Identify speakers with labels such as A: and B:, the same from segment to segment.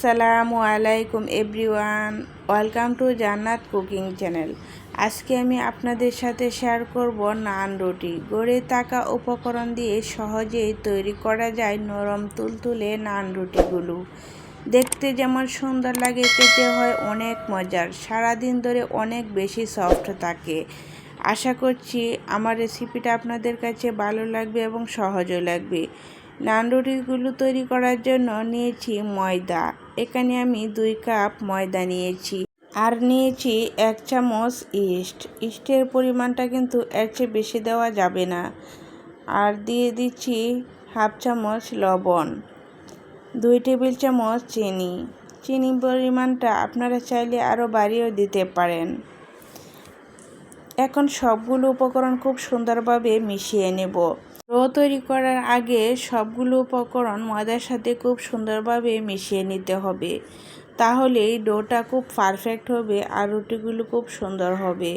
A: আসসালামু আলাইকুম everyone, welcome to Jannat cooking channel. আজকে আমি আপনাদের সাথে শেয়ার করব নান রুটি। গড়ে থাকা উপকরণ দিয়ে সহজেই তৈরি করা যায় নরম তুলতুলে নান রুটিগুলো। দেখতে যেমন সুন্দর লাগে, খেতে হয় অনেক মজার। সারাদিন ধরে অনেক বেশি সফট থাকে। আশা করছি আমার রেসিপিটা আপনাদের কাছে ভালো লাগবে এবং সহজও লাগবে। নান রুটিগুলো তৈরি করার জন্য নিয়েছি ময়দা। এখানে আমি দুই কাপ ময়দা নিয়েছি আর নিয়েছি এক চামচ ইস্ট। ইস্টের পরিমাণটা কিন্তু এর চেয়ে বেশি দেওয়া যাবে না। আর দিয়ে দিচ্ছি হাফ চামচ লবণ, দুই টেবিল চামচ চিনি। চিনি পরিমাণটা আপনারা চাইলে আরও বাড়িয়েও দিতে পারেন। এখন সবগুলো উপকরণ খুব সুন্দরভাবে মিশিয়ে নেব। ডো তৈরি করার আগে সবগুলো উপকরণ ময়দার সাথে খুব সুন্দরভাবে মিশিয়ে নিতে হবে। তাহলেই ডোটা খুব পারফেক্ট হবে আর রুটিগুলো খুব সুন্দর হবে।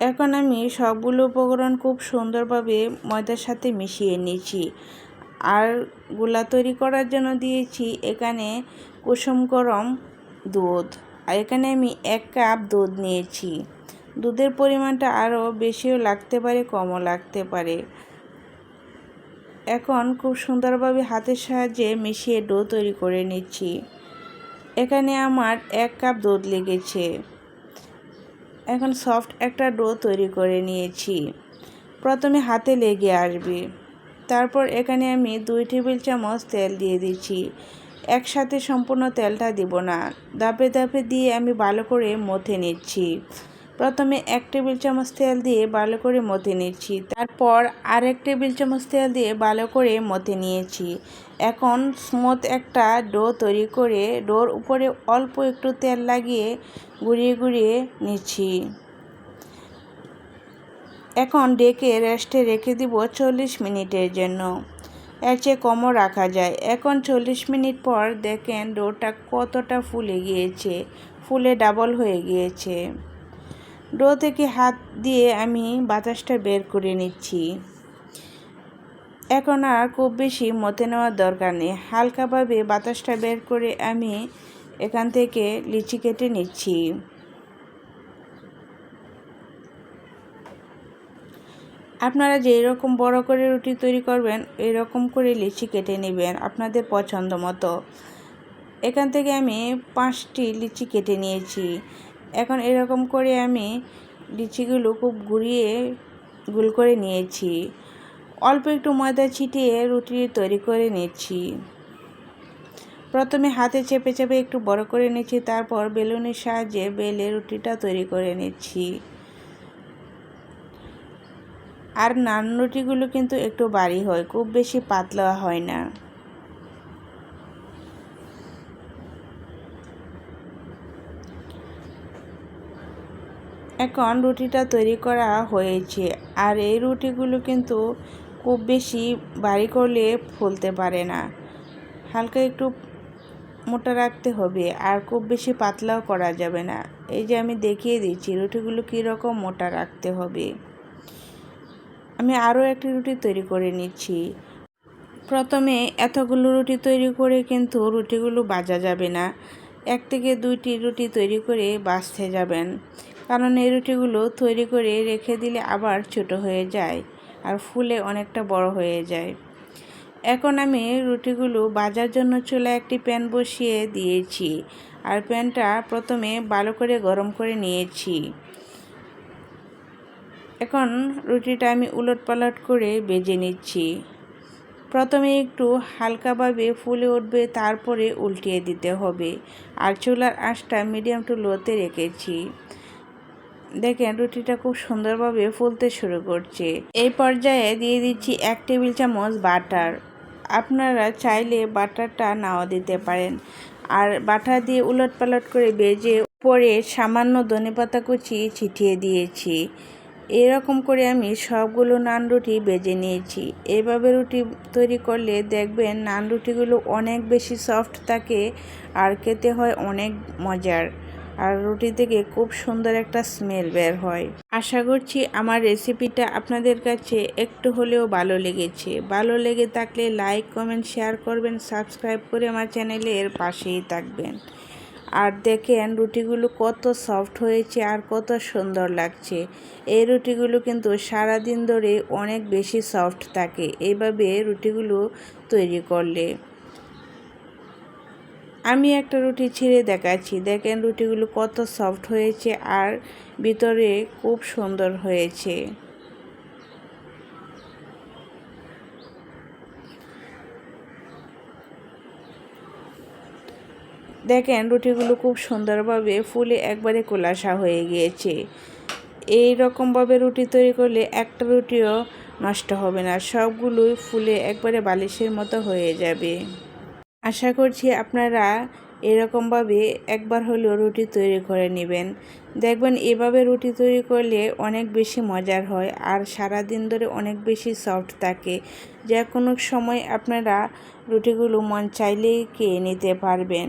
A: এখন আমি সবগুলো উপকরণ খুব সুন্দরভাবে ময়দার সাথে মিশিয়ে নিয়েছি। আর গোলা তৈরি করার জন্য দিয়েছি এখানে কুসুম গরম দুধ। আর এখানে আমি এক কাপ দুধ নিয়েছি। দুধের পরিমাণটা আরও বেশিও লাগতে পারে, কমও লাগতে পারে। এখন খুব সুন্দরভাবে হাতের সাহায্যে মিশিয়ে ডো তৈরি করে নিচ্ছি। এখানে আমার এক কাপ দুধ লেগেছে। এখন সফট একটা ডো তৈরি করে নিয়েছি। প্রথমে হাতে লেগে আসবে। তারপর এখানে আমি দুই টেবিল চামচ তেল দিয়ে দিচ্ছি। একসাথে সম্পূর্ণ তেলটা দিব না। দাপে দাপে দিয়ে আমি ভালো করে মথে নিচ্ছি। প্রথমে এক টেবিল চামচ তেল দিয়ে ভালো করে মথে নিচ্ছি। তারপর আরেক টেবিল চামচ তেল দিয়ে ভালো করে মথে নিয়েছি। এখন স্মুথ একটা ডো তৈরি করে ডোর উপরে অল্প একটু তেল লাগিয়ে গুঁড়িয়ে গুঁড়িয়ে নিচ্ছি। এখন ডেকে রেস্টে রেখে দিব চল্লিশ মিনিটের জন্য। এর চেয়ে কমও রাখা যায়। এখন চল্লিশ মিনিট পর দেখেন ডোটা কতটা ফুলে গিয়েছে, ফুলে ডাবল হয়ে গিয়েছে। ডো থেকে হাত দিয়ে আমি বাতাসটা বের করে নিচ্ছি। এখন আর খুব বেশি মতে নেওয়ার দরকার নেই। হালকাভাবে বাতাসটা বের করে আমি এখান থেকে লিচি কেটে নিচ্ছি। আপনারা যেই রকম বড় করে রুটি তৈরি করবেন, এরকম করে লিচি কেটে নেবেন আপনাদের পছন্দ মতো। এখান থেকে আমি পাঁচটি লিচি কেটে নিয়েছি। এখন এরকম করে আমি লিচিগুলো খুব ঘুরিয়ে গুল করে নিয়েছি। অল্প একটু ময়দা ছিটিয়ে রুটি তৈরি করে নিচ্ছি। প্রথমে হাতে চেপে চেপে একটু বড় করে নিচ্ছি, তারপর বেলুনের সাহায্যে বেলে রুটিটা তৈরি করে নিচ্ছি। আর নান রুটিগুলো কিন্তু একটু বাড়ি হয়, খুব বেশি পাতলা হয় না। এখন রুটিটা তৈরি করা হয়েছে। আর এই রুটিগুলো কিন্তু খুব বেশি বাড়ি করলে ফুলতে পারে না। হালকা একটু মোটা রাখতে হবে আর খুব বেশি পাতলাও করা যাবে না। এই যে আমি দেখিয়ে দিচ্ছি রুটিগুলো কীরকম মোটা রাখতে হবে। আমি আরও একটি রুটি তৈরি করে নিচ্ছি। প্রথমে এতগুলো রুটি তৈরি করে কিন্তু রুটিগুলো বাজা যাবে না। এক থেকে দুইটি রুটি তৈরি করে বাছতে যাবেন। কারণ এই রুটিগুলো তৈরি করে রেখে দিলে আবার ছোট হয়ে যায় আর ফুলে অনেকটা বড় হয়ে যায়। এখন আমি রুটিগুলো বাজার জন্য চুলা একটি প্যান বসিয়ে দিয়েছি আর প্যানটা প্রথমে ভালো করে গরম করে নিয়েছি। এখন রুটিটা আমি উলট পালট করে বেজে নিচ্ছি। প্রথমে একটু হালকাভাবে ফুলে উঠবে, তারপরে উল্টিয়ে দিতে হবে। আর চুলার আঁশটা মিডিয়াম টু লোতে রেখেছি। দেখেন, রুটিটা খুব সুন্দরভাবে ফুলতে শুরু করছে। এই পর্যায়ে দিয়ে দিচ্ছি এক টেবিল চামচ বাটার। আপনারা চাইলে বাটারটা নাও দিতে পারেন। আর বাটার দিয়ে উলট পালট করে বেজে পরে সামান্য ধনেপাতা কুচি ছিটিয়ে দিয়েছি। এরকম করে আমি সবগুলো নান রুটি বেজে নিয়েছি। এভাবে রুটি তৈরি করলে দেখবেন নান রুটিগুলো অনেক বেশি সফট থাকে আর খেতে হয় অনেক মজার। আর রুটি থেকে খুব সুন্দর একটা স্মেল বের হয়। আশা করছি আমার রেসিপিটা আপনাদের কাছে একটু হলেও ভালো লেগেছে। ভালো লেগে থাকলে লাইক, কমেন্ট, শেয়ার করবেন, সাবস্ক্রাইব করে আমার চ্যানেলে এর পাশেই থাকবেন। আর দেখেন রুটিগুলো কত সফট হয়েছে আর কত সুন্দর লাগছে। এই রুটিগুলো কিন্তু সারা দিন ধরে অনেক বেশি সফট থাকে। এইভাবে রুটিগুলো তৈরি করলে। আমি একটা রুটি ছিঁড়ে দেখাচ্ছি। দেখেন রুটিগুলো কত সফট হয়েছে আর ভিতরে খুব সুন্দর হয়েছে। দেখেন রুটিগুলো খুব সুন্দরভাবে ফুলে একবারে কোলাসা হয়ে গিয়েছে। এই রকমভাবে রুটি তৈরি করলে একটা রুটিও নষ্ট হবে না, সবগুলোই ফুলে একবারে বালিশের মতো হয়ে যাবে। আশা করছি আপনারা এরকমভাবে একবার হলেও রুটি তৈরি করে নেবেন। দেখবেন এভাবে রুটি তৈরি করলে অনেক বেশি মজার হয় আর সারা দিন ধরে অনেক বেশি সফট থাকে। যে কোনো সময় আপনারা রুটিগুলো মন চাইলেই খেয়ে নিতে পারবেন।